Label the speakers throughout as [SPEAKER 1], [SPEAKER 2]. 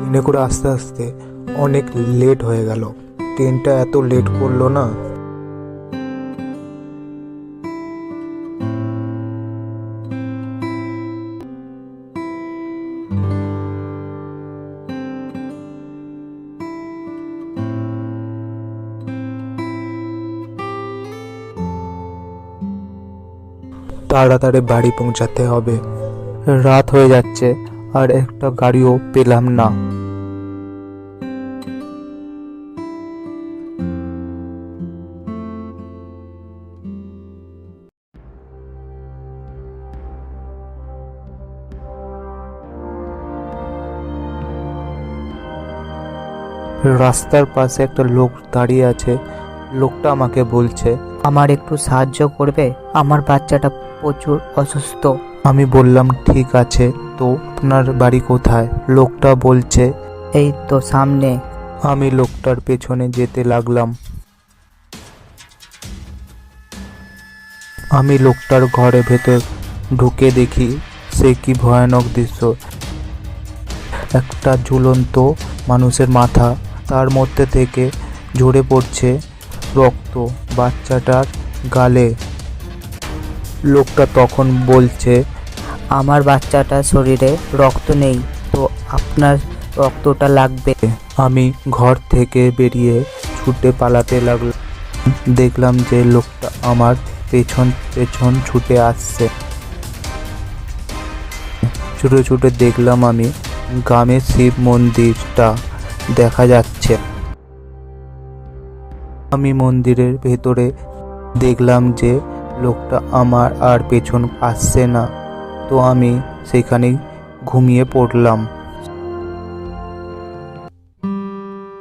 [SPEAKER 1] ট্রেনে করে আস্তে আস্তে অনেক লেট হয়ে গেল। ট্রেনটা এত লেট করল না। তাড়াতাড়ি বাড়ি পৌঁছাতে হবে। রাত হয়ে যাচ্ছে। আর একটা গাড়িও পেলাম না। রাস্তার পাশে একটা লোক দাঁড়িয়ে আছে। লোকটা আমাকে বলছে,
[SPEAKER 2] আমার একটু সাহায্য করবে? আমার বাচ্চাটা প্রচুর অসুস্থ।
[SPEAKER 1] আমি বললাম ঠিক আছে তো আপনার বাড়ি কোথায়? লোকটা বলছে
[SPEAKER 2] এই তো সামনে।
[SPEAKER 1] আমি লোকটার পেছনে যেতে লাগলাম। আমি লোকটার ঘরে ভেতর ঢুকে দেখি সে কি ভয়ানক দৃশ্য। একটা ঝুলন্ত মানুষের মাথা তার মধ্যে থেকে ঝরে পড়ছে রক্ত বাচ্চাটার গালে। লোকটা তখন বলছে
[SPEAKER 2] আমার বাচ্চাটার শরীরে রক্ত নেই, তো আপনার রক্তটা লাগবে।
[SPEAKER 1] আমি ঘর থেকে বেরিয়ে ছুটে পালাতে লাগলাম। দেখলাম যে লোকটা আমার পেছন পেছন ছুটে আসছে। ছুটে ছুটে দেখলাম আমি গ্রামের শিব মন্দিরটা দেখা যাচ্ছে। আমি মন্দিরের ভেতরে দেখলাম যে লোকটা আমার আর পেছন আসছে না। তো আমি সেখানে ঘুমিয়ে পড়লাম।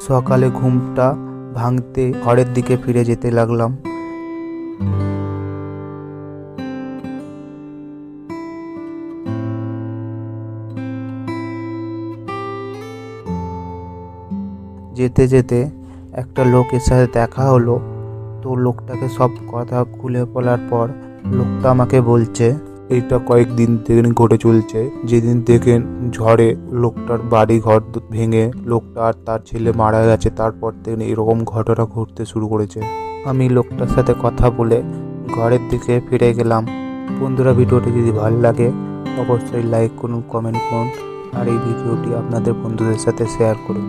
[SPEAKER 1] সকালে ঘুমটা ভাঙতে ঘরের দিকে ফিরে যেতে লাগলাম। যেতে যেতে একটা লোকের সাথে দেখা হলো। তো লোকটাকে সব কথা খুলে বলার পর লোকটা আমাকে বলছে এটা কয়েকদিন থেকে ঘটে চলছে। যেদিন থেকে ঝড়ে লোকটার বাড়ি ঘর ভেঙে লোকটা আর তার ছেলে মারা গেছে, তারপর থেকে এরকম ঘটনা ঘটতে শুরু করেছে। আমি লোকটার সাথে কথা বলে ঘরের দিকে ফিরে গেলাম। বন্ধুরা, ভিডিওটি যদি ভালো লাগে, অবশ্যই লাইক করুন কমেন্ট করুন, আর এই ভিডিওটি আপনাদের বন্ধুদের সাথে শেয়ার করুন।